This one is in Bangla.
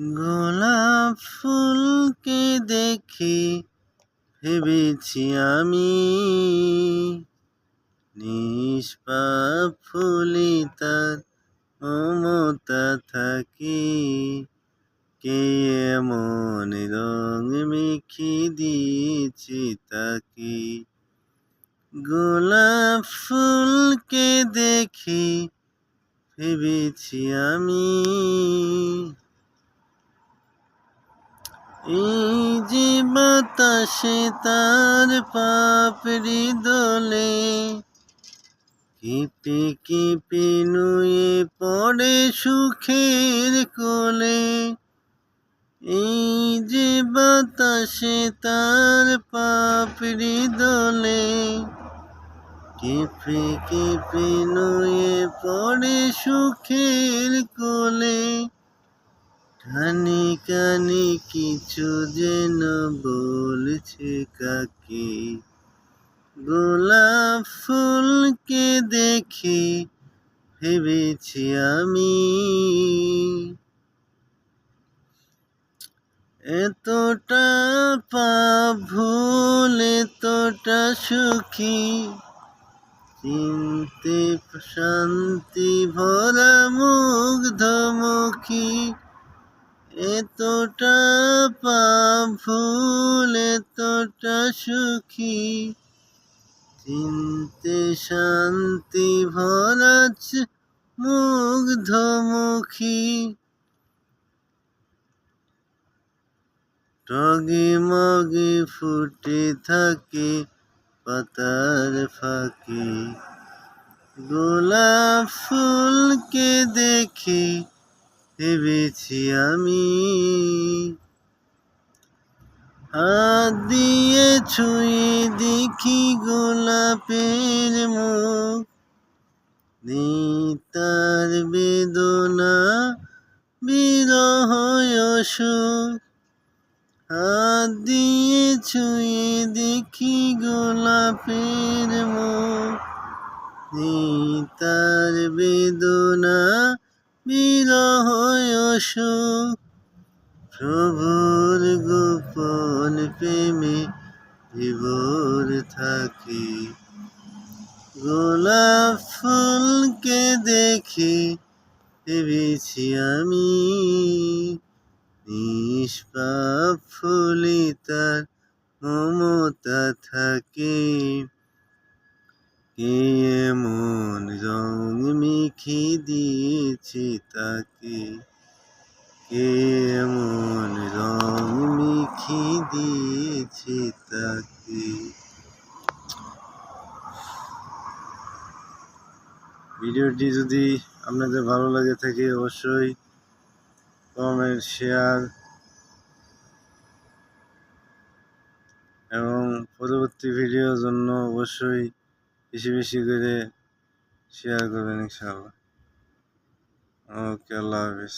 গোলাপ ফুলকে দেখে ভেবেছি আমি। নিষ্পাপ ফুলে তার মমতা থাকি। কে এমন রং মেখে দিয়েছে তাকে? গোলাপ ফুলকে দেখে ভেবেছি আমি। এই যে বাতাসে তার পাপড়ি দোলে, কেঁপে কেঁপে নুয়ে পড়ে সুখের কোলে। এই যে বাতাসে তার পাপড়ি দোলে, কেঁপে কেঁপে নুয়ে পড়ে সুখের কোলে। কিছু যেন বলছে কাকে? গোলাপ ফুলকে দেখে ভেবেছি আমি। এতটা পাপ ভুল এতটা সুখী, চিনতে শান্তি ভরা মুগ্ধমুখী। এতটা পাপ, ভুল এতটা সুখী। চিনতে শান্তি ভরা মুগ্ধমুখী টগে মগে ফুটে থাকে পাতার ফাঁকে। গোলাপ ফুলকে দেখে ভেবেছি আমি। হাত দিয়ে ছুঁয়ে দেখি গোলাপের মুখ। তার বেদনা, বিরহ সুখ হাত দিয়ে ছুঁয়ে দেখি গোলাপের মুখ। তার বেদনা বিরহ সুখ প্রভুর গোপন প্রেমে বিভোর থাকি। গোলাপ ফুলকে দেখে ভেবেছি আমি নিষ্পাপ ফুলে তার মমতা থাকে। এমন রং মেখে দিয়েছে তাকে। এমন রং মেখে দিয়েছে তাকে? ভিডিওটি যদি আপনাদের ভালো লাগে থাকে অবশ্যই কমেন্ট শেয়ার এবং পরবর্তী ভিডিওর জন্য অবশ্যই বেশি বেশি করে শেয়ার করবেন ইনশাআল্লাহ। ওকে আল্লাহ হাফিজ।